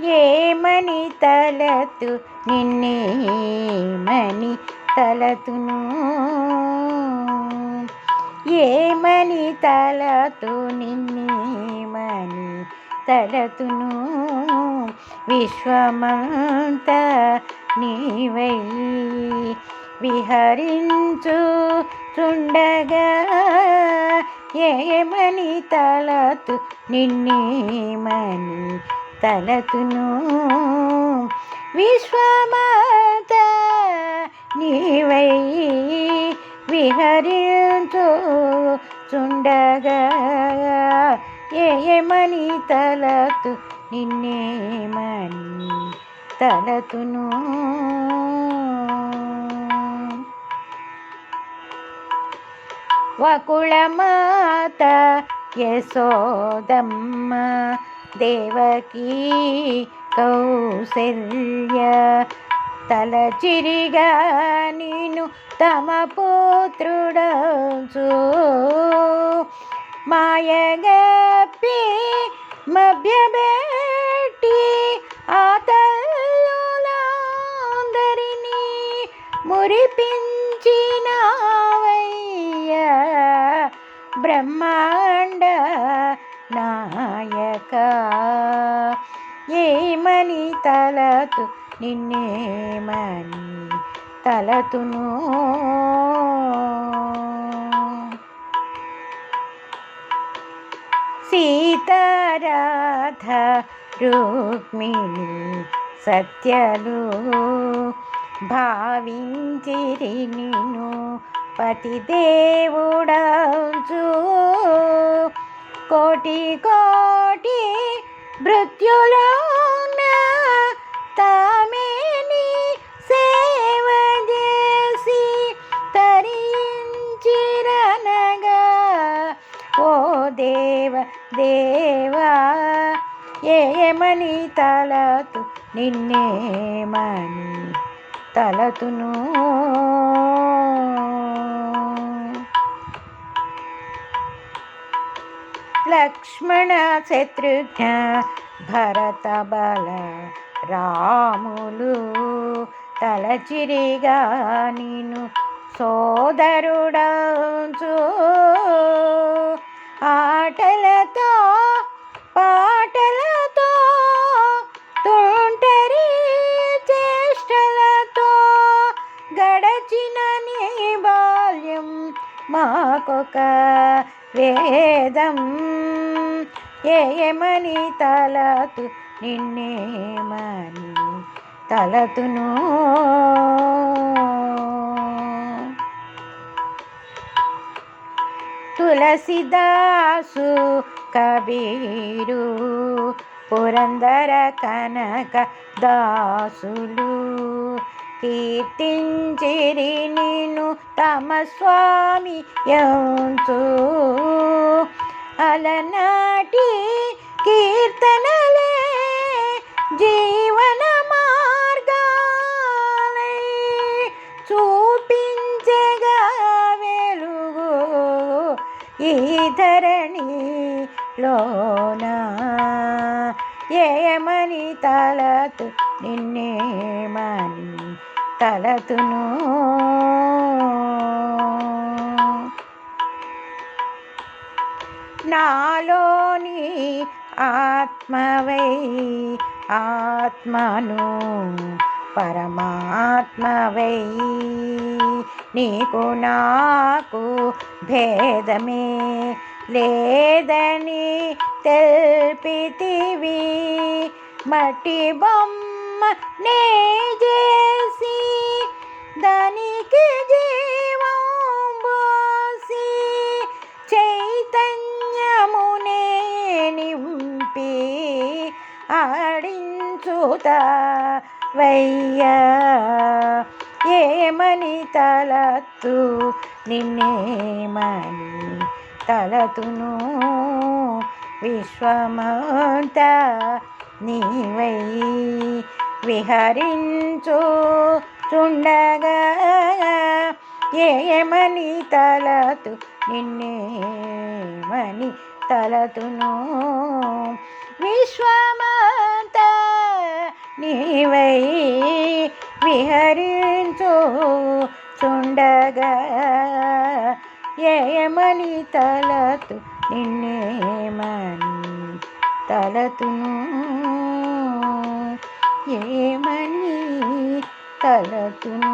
ఏమని తలతు నిన్నేమని తలతును? ఏమని తలతు నిన్నేమని తలతును? విశ్వమంత నీవై విహరించు చుండగా ఏమని తలతు నిన్నేమని తలతును విశ్వమాత నీవై విహరించు చుండగా. ఏమని తలతు నిన్నేమని తలతును. వకుళమాత యశోదమ్మ దేవకీ కౌశల్య తలచిరిగా నేను తమ పుత్రుడచు. మాయగప్పి మభ్యబెట్టి ఆ తల్లులందరినీ మురిపించినవయ్య. బ్రహ్మాండ నా మని తలతు నిన్నేమని తలతును. సీతారాధ రుక్మిణి సత్యలు భావించిరి నిన్ను పతిదేవుడంచు కోటి కోటి మృత్యులో దేవా ఏమని తలతు? నిన్నేమని తలతును. లక్ష్మణ శత్రుఘ్న భరత బల రాములు తలచిరిగా నేను సోదరుడంచు. ఆటలతో మాకొక వేదం. ఏమని తలతు నిన్నేమని తలతును. తులసిదాసు కబీరు పురందర కనక దాసులు. కీర్తించిరి నిను తమ స్వామి యంచు. అలనాటి కీర్తనలే జీవన మార్గాలై చూపించగా వెలుగు ఈ ధరణిలోనా. ఏమని తలతు నిన్నేమని తలతును నాలోని ఆత్మవై ఆత్మను పరమాత్మవై నీకు నాకు భేదమే లేదని తెల్పితివి. మట్టి బొమ్మ నే చేసి దానికి జీవం పోసి చైతన్యమునే నింపి ఆడించుత వయ్యా. ఏమని తలత్తు నిన్నేమని తలతును విశ్వమంత నీవై విహరించు చుండగా. ఏమని తలతు నిన్నేమని తలతును. విశ్వమంత నీవై విహరించు చుండగా. ఏమని తలతు నిన్నేమని తలతును ఏమని తలతును